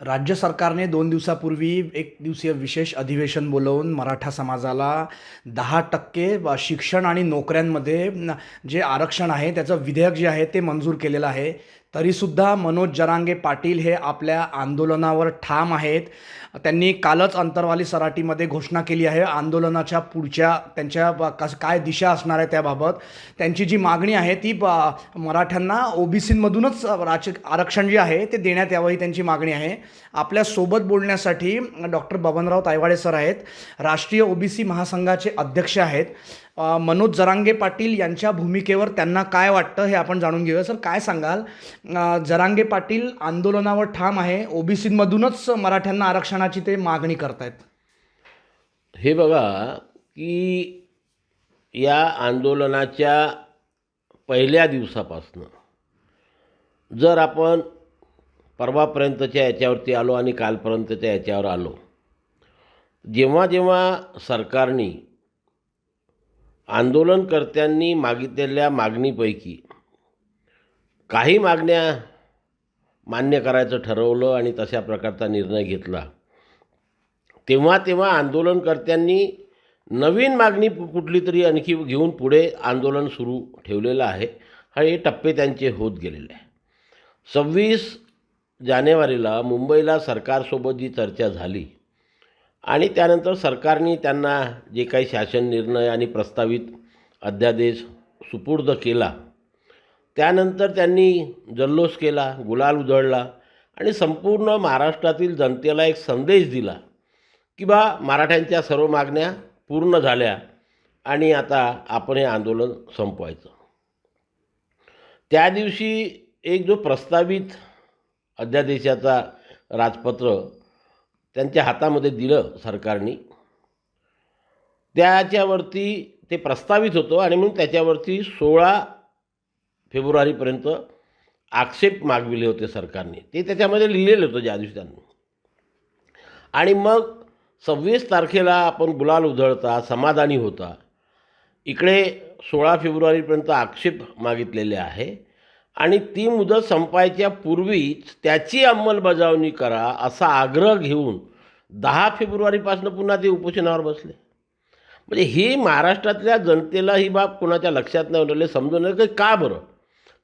राज्य सरकारने दोन दिवसापूर्वी एक दिवसीय विशेष अधिवेशन बोलवून मराठा समाजाला दहा टक्के शिक्षण आणि नोकऱ्यांमध्ये जे आरक्षण आहे त्याचं विधेयक जे आहे ते मंजूर केलेलं आहे. तरीसुद्धा मनोज जरांगे पाटील हे आपल्या आंदोलनावर ठाम आहेत. त्यांनी कालच अंतरवाली सराटीमध्ये घोषणा केली आहे. आंदोलनाच्या पुढच्या त्यांच्या कस काय दिशा असणार आहे त्याबाबत. त्यांची जी मागणी आहे ती मराठ्यांना ओबीसीमधूनच राज आरक्षण जे आहे ते देण्यात यावं ही त्यांची मागणी आहे. आपल्यासोबत बोलण्यासाठी डॉक्टर बबनराव तायवाडे सर आहेत. राष्ट्रीय ओबीसी महासंघाचे अध्यक्ष आहेत. मनोज जरांगे पाटील यांच्या भूमिकेवर त्यांना काय वाटतं हे आपण जाणून घेऊया. सर काय सांगाल? जरांगे पाटील आंदोलनावर ठाम आहे. ओबीसीमधूनच मराठ्यांना आरक्षणाची ते मागणी करतायत. हे बघा की या आंदोलनाच्या पहिल्या दिवसापासनं जर आपण परवापर्यंतच्या याच्यावरती आलो आणि कालपर्यंतच्या याच्यावर आलो जेव्हा जेव्हा सरकारने आंदोलनकर्त्यांनी मागितलेल्या मागणीपैकी काही मागण्या मान्य करायचं ठरवलं आणि तशा प्रकारचा निर्णय घेतला. तेव्हा तेव्हा आंदोलनकर्त्यांनी नवीन मागणी कु- कुठली तरी आणखी घेऊन पुढे आंदोलन सुरू ठेवलेलं आहे. हा हे टप्पे त्यांचे होत गेलेले आहे सव्वीस जानेवारीला मुंबईला सरकारसोबत जी चर्चा झाली आणि त्यानंतर सरकारने त्यांना जे काही शासन निर्णय आणि प्रस्तावित अध्यादेश सुपूर्द केला त्यानंतर त्यांनी जल्लोष केला गुलाल उधळला आणि संपूर्ण महाराष्ट्रातील जनतेला एक संदेश दिला की बा मराठ्यांच्या सर्व मागण्या पूर्ण झाल्या आणि आता आपण हे आंदोलन संपवायचं. त्या दिवशी एक जो प्रस्तावित अध्यादेशाचा राजपत्र त्यांच्या हातामध्ये दिलं सरकारने. त्याच्यावरती ते प्रस्तावित होतं आणि म्हणून त्याच्यावरती सोळा फेब्रुवारीपर्यंत आक्षेप मागविले होते सरकारने. ते त्याच्यामध्ये लिहिलेलं होतं ज्या दिवशी त्यांनी. आणि मग सव्वीस तारखेला आपण गुलाल उधळता समाधानी होता. इकडे सोळा फेब्रुवारीपर्यंत आक्षेप मागितलेले आहे. आणि ती मुदत संपायच्या पूर्वीच त्याची अंमलबजावणी करा असा आग्रह घेऊन दहा फेब्रुवारीपासून पुन्हा ते उपोषणावर बसले. म्हणजे ही महाराष्ट्रातल्या जनतेला ही बाब कोणाच्या लक्षात नाही उरले समजून की का बरं?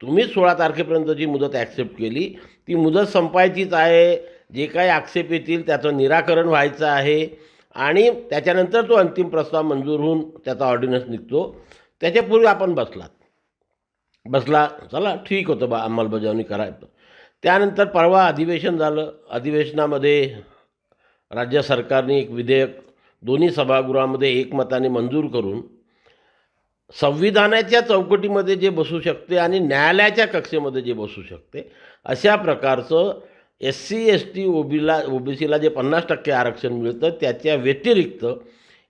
तुम्ही सोळा तारखेपर्यंतची मुदत ॲक्सेप्ट केली ती मुदत संपायचीच आहे. जे काही आक्षेप येतील त्याचं निराकरण व्हायचं आहे आणि त्याच्यानंतर तो अंतिम प्रस्ताव मंजूर होऊन त्याचा ऑर्डिनन्स निघतो. त्याच्यापूर्वी आपण बसलात. बसला चला ठीक होतं बा अंमलबजावणी करायचं. त्यानंतर परवा अधिवेशन झालं. अधिवेशनामध्ये राज्य सरकारने एक विधेयक दोन्ही सभागृहामध्ये एकमताने मंजूर करून संविधानाच्या चौकटीमध्ये जे बसू शकते आणि न्यायालयाच्या कक्षेमध्ये जे बसू शकते अशा प्रकारचं एस सी एस टी ओबीला ओबीसीला जे पन्नास टक्के आरक्षण मिळतं त्याच्या व्यतिरिक्त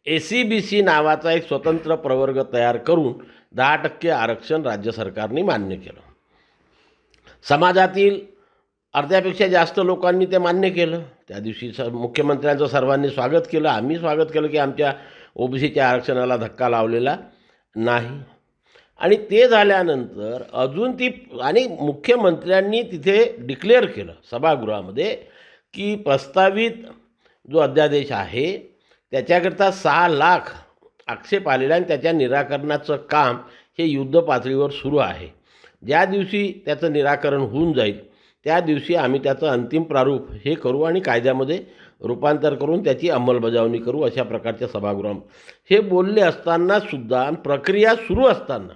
ए सी बी सी नावाचा एक स्वतंत्र प्रवर्ग तयार करून दहा टक्के आरक्षण राज्य सरकारने मान्य केलं. समाजातील अर्ध्यापेक्षा जास्त लोकांनी ते मान्य केलं. त्या दिवशी स मुख्यमंत्र्यांचं सर्वांनी स्वागत केलं. आम्ही स्वागत केलं की आमच्या ओबीसीच्या आरक्षणाला धक्का लावलेला नाही. आणि ते झाल्यानंतर अजून ती आणि मुख्यमंत्र्यांनी तिथे डिक्लेअर केलं सभागृहामध्ये की प्रस्तावित जो अध्यादेश आहे त्याच्याकरता सहा लाख आक्षेप आलेला आणि त्याच्या निराकरणाचं काम हे युद्ध पातळीवर सुरू आहे. ज्या दिवशी त्याचं निराकरण होऊन जाईल त्या दिवशी आम्ही त्याचं अंतिम प्रारूप हे करू आणि कायद्यामध्ये रूपांतर करून त्याची अंमलबजावणी करू अशा प्रकारच्या सभागृह. हे बोलले असतानासुद्धा आणि प्रक्रिया सुरू असताना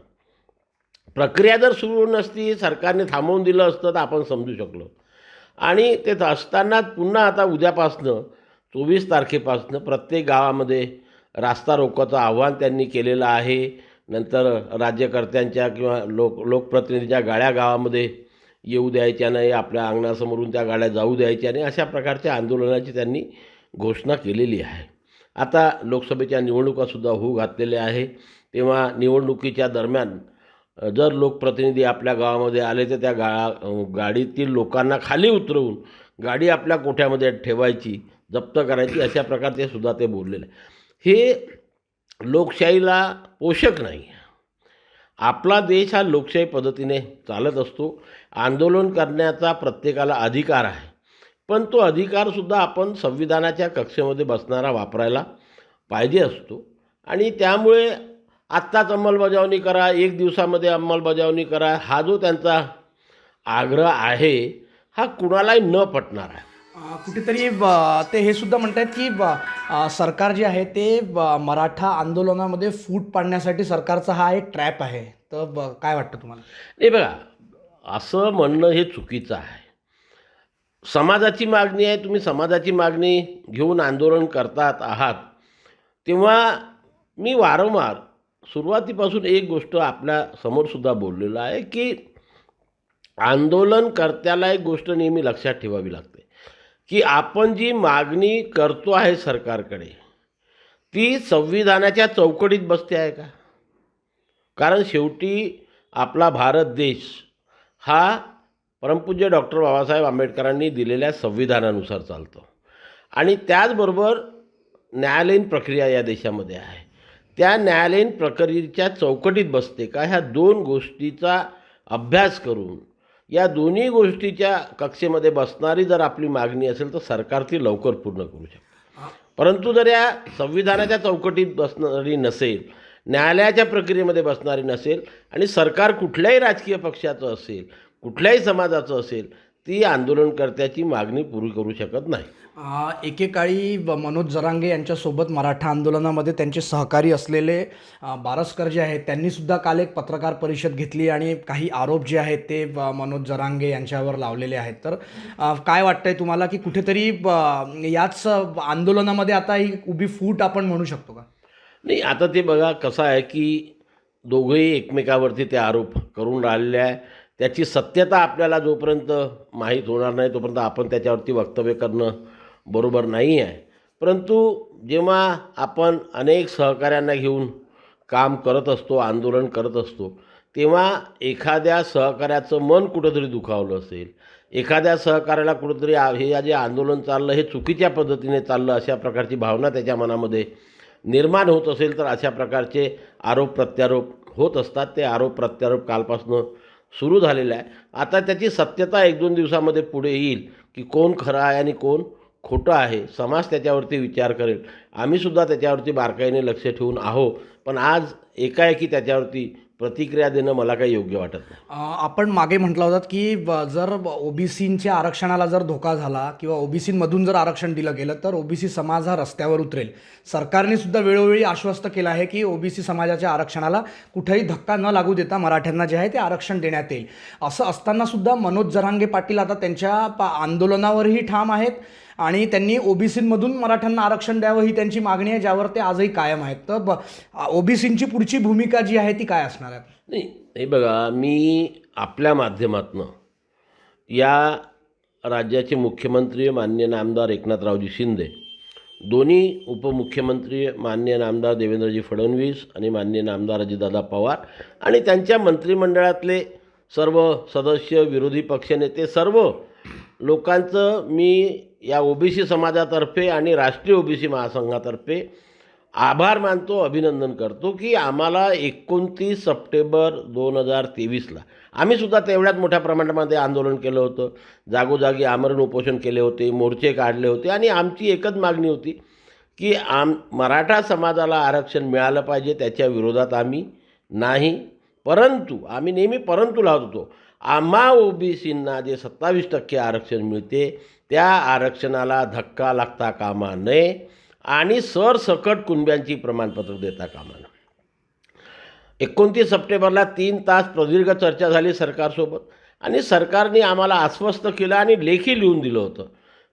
प्रक्रिया जर सुरू नसती सरकारने थांबवून दिलं असतं तर आपण समजू शकलो. आणि ते असताना पुन्हा आता उद्यापासनं चोवीस तारखेपासनं प्रत्येक गावामध्ये रास्ता रोकोचं आव्हान त्यांनी केलेलं आहे. नंतर राज्यकर्त्यांच्या किंवा लोक लोकप्रतिनिधीच्या गाड्या गावामध्ये येऊ द्यायच्या नाही आपल्या अंगणासमोरून त्या गाड्या जाऊ द्यायच्या नाही अशा प्रकारच्या आंदोलनाची त्यांनी घोषणा केलेली आहे. आता लोकसभेच्या निवडणुकासुद्धा होऊ घातलेल्या आहे तेव्हा निवडणुकीच्या दरम्यान जर लोकप्रतिनिधी आपल्या गावामध्ये आले तर त्या गा गाडीतील लोकांना खाली उतरवून गाडी आपल्या कोठ्यामध्ये ठेवायची जप्त करायची अशा प्रकारचे सुद्धा ते बोललेले आहे. हे लोकशाहीला पोषक नाही. आपला देश हा लोकशाही पद्धतीने चालत असतो. आंदोलन करण्याचा प्रत्येकाला अधिकार आहे. पण तो अधिकारसुद्धा आपण संविधानाच्या कक्षेमध्ये बसणारा वापरायला पाहिजे असतो. आणि त्यामुळे आत्ताच अंमलबजावणी करा एक दिवसामध्ये अंमलबजावणी करा हा जो त्यांचा आग्रह आहे हा कुणालाही न पटणार आहे. कुठेतरी ब- ते हे सुद्धा म्हणतात की ब- सरकार जे आहे ते ब- मराठा आंदोलनामध्ये फूट पाडण्यासाठी सरकारचा हा एक ट्रॅप आहे. तर ब- काय वाटतं तुम्हाला? नाही बघा असं म्हणणं हे चुकीचं आहे. समाजाची मागणी आहे तुम्ही समाजाची मागणी घेऊन आंदोलन करतात आहात. तेव्हा मी वारंवार सुरुवातीपासून एक गोष्ट आपल्या समोरसुद्धा बोललेलो आहे की आंदोलनकर्त्याला एक गोष्ट नेहमी लक्षात ठेवावी लागते. की आपण जी मागणी करतो आहे सरकारकडे ती संविधानाच्या चौकटीत बसते आहे का? कारण शेवटी आपला भारत देश हा परमपूज्य डॉक्टर बाबासाहेब आंबेडकरांनी दिलेल्या संविधानानुसार चालतो. आणि त्याचबरोबर न्यायालयीन प्रक्रिया या देशामध्ये आहे. त्या न्यायालयीन प्रक्रियेच्या चौकटीत बसते का? ह्या दोन गोष्टीचा अभ्यास करून या दोन्ही गोष्टीच्या कक्षेमध्ये बसणारी जर आपली मागणी असेल तर सरकार ती लवकर पूर्ण करू शकते. परंतु जर या संविधानाच्या चौकटीत बसणारी नसेल न्यायालयाच्या प्रक्रियेमध्ये बसणारी नसेल आणि सरकार कुठल्याही राजकीय पक्षाचं असेल कुठल्याही समाजाचं असेल ती आंदोलनकर्त्याची मागणी पुरी करू शकत नाही. एकेकाळी मनोज जरांगे यांच्यासोबत मराठा आंदोलनामध्ये त्यांचे सहकारी असलेले बारसकर जे आहेत त्यांनी सुद्धा काल एक पत्रकार परिषद घेतली आणि काही आरोप जे आहेत ते मनोज जरांगे यांच्यावर लावलेले आहेत. तर काय वाटतंय तुम्हाला की कुठेतरी याच आंदोलनामध्ये आता ही उभी फूट आपण म्हणू शकतो का? नाही आता ते बघा कसं आहे की दोघंही एकमेकावरती ते आरोप करून राहिलेले आहे. त्याची सत्यता आपल्याला जोपर्यंत माहीत होणार नाही तोपर्यंत आपण त्याच्यावरती वक्तव्य करणं बरोबर नाही आहे. परंतु जेव्हा आपण अनेक सहकाऱ्यांना घेऊन काम करत असतो आंदोलन करत असतो तेव्हा एखाद्या सहकाऱ्याचं मन कुठंतरी दुखावलं असेल. एखाद्या सहकार्याला कुठंतरी हे जे आंदोलन चाललं हे चुकीच्या पद्धतीने चाललं अशा प्रकारची भावना त्याच्या मनामध्ये निर्माण होत असेल तर अशा प्रकारचे आरोप प्रत्यारोप होत असतात. ते आरोप प्रत्यारोप कालपासून सुरू झालेलं आहे. आता त्याची सत्यता एक दोन दिवसामध्ये पुढे येईल की कोण खरं आहे आणि कोण खोटं आहे समाज त्याच्यावरती विचार करेल. आम्हीसुद्धा त्याच्यावरती बारकाईने लक्ष ठेवून आहो पण आज एकाएकी त्याच्यावरती प्रतिक्रिया देणं मला काही योग्य वाटत नाही. आपण मागे म्हटलं होतं की ब- जर ओबीसीच्या आरक्षणाला जर धोका झाला किंवा ओबीसीमधून जर आरक्षण दिलं गेलं तर ओबीसी समाज हा रस्त्यावर उतरेल. सरकारने सुद्धा वेळोवेळी आश्वस्त केलं आहे की ओबीसी समाजाच्या आरक्षणाला कुठेही धक्का न लागू देता मराठ्यांना जे आहे ते आरक्षण देण्यात येईल. असं असताना सुद्धा मनोज जरांगे पाटील आता त्यांच्या पा आंदोलनावरही ठाम आहेत. आणि त्यांनी ओबीसीमधून मराठ्यांना आरक्षण द्यावं ही त्यांची मागणी आहे ज्यावर ते आजही कायम आहेत. तर ब ओबीसींची पुढची भूमिका जी आहे ती काय असणार आहे? नाही हे बघा मी आपल्या माध्यमातनं या राज्याचे मुख्यमंत्री मान्य नामदार एकनाथरावजी शिंदे दोन्ही उपमुख्यमंत्री मान्य नामदार देवेंद्रजी फडणवीस आणि मान्य नामदार अजितदादा पवार आणि त्यांच्या मंत्रिमंडळातले सर्व सदस्य विरोधी पक्षनेते सर्व लोकांचं मी या ओबीसी समाजातर्फे आणि राष्ट्रीय ओबीसी महासंघातर्फे आभार मानतो अभिनंदन करतो की आम्हाला एकोणतीस सप्टेंबर दोन हजार तेवीसला आम्हीसुद्धा तेवढ्याच मोठ्या प्रमाणामध्ये आंदोलन केलं होतं. जागोजागी आमरण उपोषण केले होते मोर्चे काढले होते आणि आमची एकच मागणी होती की आम मराठा समाजाला आरक्षण मिळालं पाहिजे त्याच्या विरोधात आम्ही नाही. परंतु आम्ही नेहमी परंतु लावत होतो. आम्हा ओबीसींना जे सत्तावीस टक्के आरक्षण मिळते. त्या आरक्षणाला धक्का लागता कामा नये आणि सरसकट कुणब्यांची प्रमाणपत्र देता कामा नये. एकोणतीस सप्टेंबरला तीन तास प्रदीर्घ चर्चा झाली सरकारसोबत आणि सरकारने आम्हाला आश्वस्त केलं आणि लेखी लिहून दिलं होतं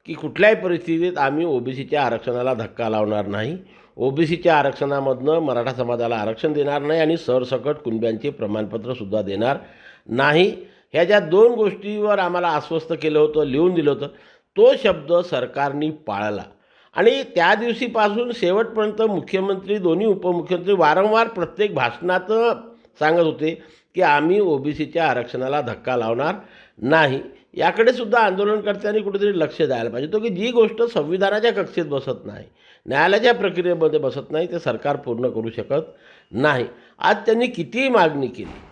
की कुठल्याही परिस्थितीत आम्ही ओबीसीच्या आरक्षणाला धक्का लावणार नाही. ओबीसीच्या आरक्षणामधनं मराठा समाजाला आरक्षण देणार नाही आणि सरसकट कुणब्यांचे प्रमाणपत्रसुद्धा देणार नाही. ह्या ज्या दोन गोष्टीवर आम्हाला आश्वस्त केलं होतं लिहून दिलं होतं तो शब्द सरकारने पाळला. आणि त्या दिवशीपासून शेवटपर्यंत मुख्यमंत्री दोन्ही उपमुख्यमंत्री वारंवार प्रत्येक भाषणात सांगत होते की आम्ही ओबीसीच्या आरक्षणाला धक्का लावणार नाही. याकडे सुद्धा आंदोलनकर्त्यांनी कुठेतरी लक्ष द्यायला पाहिजे तो की जी गोष्ट संविधानाच्या कक्षेत बसत नाही न्यायालयाच्या प्रक्रियेमध्ये बसत नाही ते सरकार पूर्ण करू शकत नाही. आज त्यांनी कितीही मागणी केली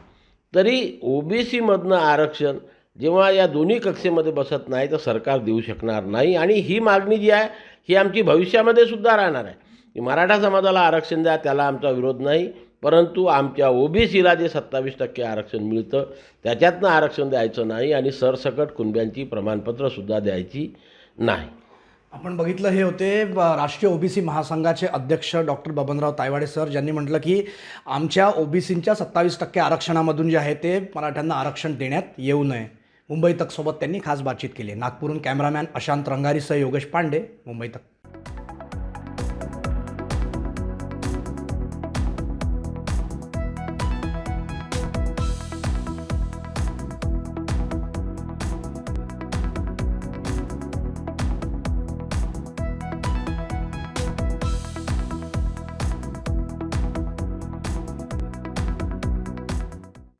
तरी ओबीसीमधनं आरक्षण जेव्हा या दोन्ही कक्षेमध्ये बसत नाही तर सरकार देऊ शकणार नाही. आणि ही मागणी जी आहे ही आमची भविष्यामध्ये सुद्धा राहणार आहे. की मराठा समाजाला आरक्षण द्या त्याला आमचा विरोध नाही. परंतु आमच्या ओबीसीला जे सत्तावीस टक्के आरक्षण मिळतं त्याच्यातनं आरक्षण द्यायचं नाही आणि सरसकट कुणब्यांची प्रमाणपत्रंसुद्धा द्यायची नाही. आपण बघितलं हे होते राष्ट्रीय ओबीसी महासंघाचे अध्यक्ष डॉक्टर बबनराव तायवाडे सर ज्यांनी म्हटलं की आमच्या ओबीसींच्या सत्तावीस टक्के आरक्षणामधून जे आहे ते मराठ्यांना आरक्षण देण्यात येऊ नये. मुंबई तकसोबत त्यांनी खास बातचीत केली नागपूरहून कॅमेरामॅन अशांत रंगारीसह योगेश पांडे मुंबई तक.